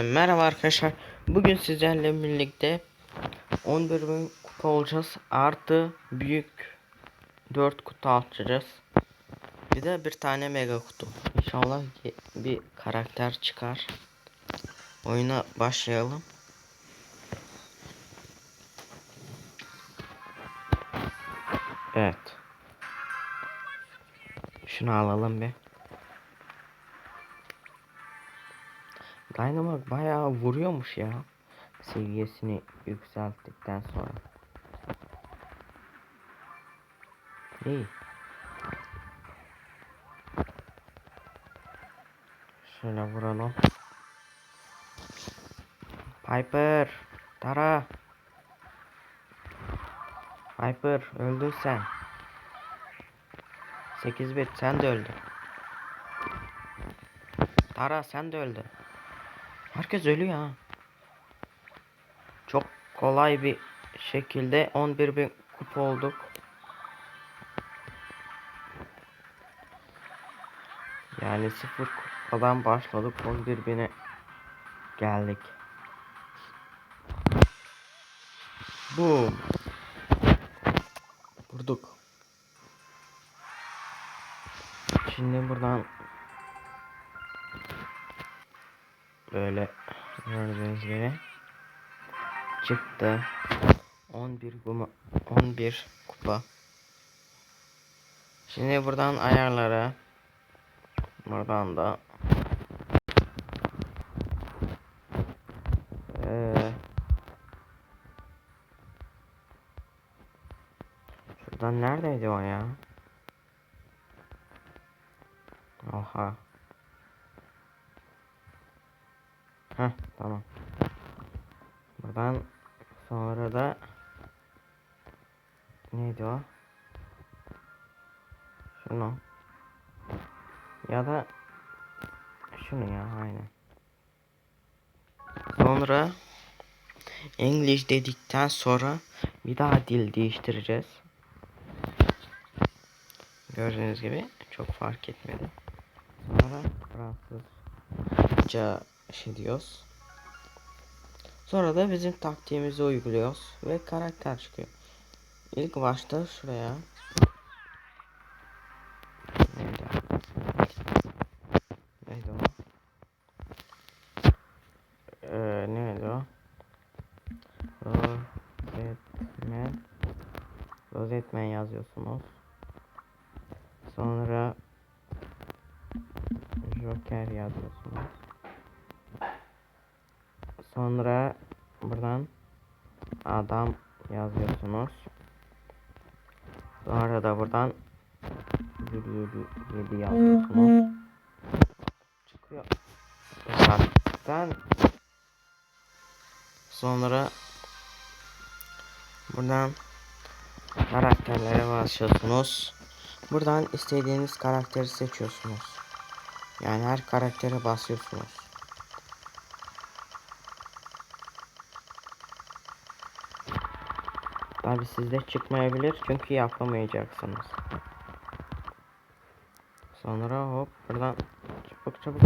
Merhaba arkadaşlar. Bugün sizlerle birlikte 11 bin kupa olacağız. Artı büyük 4 kutu açacağız. Bir de bir tane mega kutu. İnşallah bir karakter çıkar. Oyuna başlayalım. Evet. Şunu alalım bir. Dynamite bayağı vuruyormuş ya. Seviyesini yükselttikten sonra. İyi. Şöyle vuralım. Piper. Tara. Piper öldün sen. 8 bit sen de öldün. Tara sen de öldün. Herkes ölüyor ha. Çok kolay bir şekilde 11 bin kupa olduk. Yani sıfır kupadan başladık 11 bine geldik. Boom. Vurduk. Şimdi buradan böyle gördüğünüz gibi çıktı. 11 kuma 11 kupa. Şimdi buradan ayarlara. Buradan da. Ee, şuradan neredeydi o ya? Oha Heh tamam. Buradan sonra da neydi o? Şunu. Ya da şunu ya aynen. Sonra English dedikten sonra bir daha dil değiştireceğiz. Gördüğünüz gibi çok fark etmedi. Sonra Fransızca şey diyoruz. Sonra da bizim taktiğimizi uyguluyoruz ve karakter çıkıyor. İlk başta şuraya Neydi? Neydi o? Ee, neydi o? Rozetman Rozetman yazıyorsunuz. Sonra Joker yazıyorsunuz. Sonra buradan adam yazıyorsunuz. Sonra da buradan 7 7 7 yazıyorsunuz. Çıkıyor. Zaten sonra buradan karakterlere başlıyorsunuz. Buradan istediğiniz karakteri seçiyorsunuz. Yani her karaktere basıyorsunuz. Tabi sizde çıkmayabilir çünkü yapamayacaksınız. Sonra hop buradan çabuk çabuk.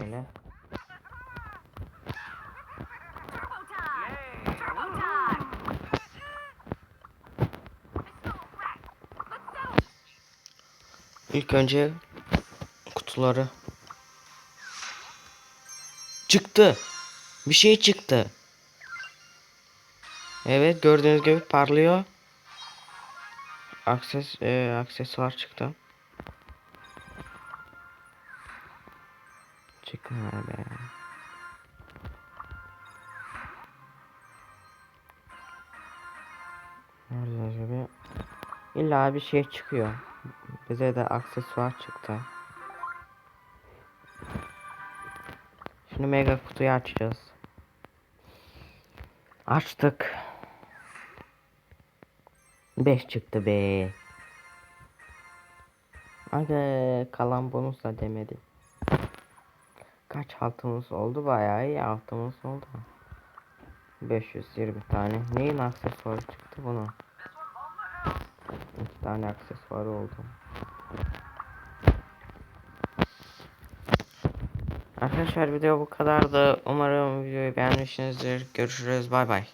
Böyle. İlk önce kutuları çıktı. Bir şey çıktı. Evet gördüğünüz gibi parlıyor. Akses e, aksesuar çıktı. Çıkma be. Gördüğünüz gibi illa bir şey çıkıyor. Bize de aksesuar çıktı. Şimdi mega kutuyu açacağız. Açtık. 5 çıktı be. Hadi kalan bonus da demedi. Kaç altımız oldu? Bayağı iyi altımız oldu. 520 tane. Neyin aksesuarı çıktı bunu? tane aksesuarı oldu. Arkadaşlar video bu kadardı. Umarım videoyu beğenmişsinizdir. Görüşürüz. Bay bay.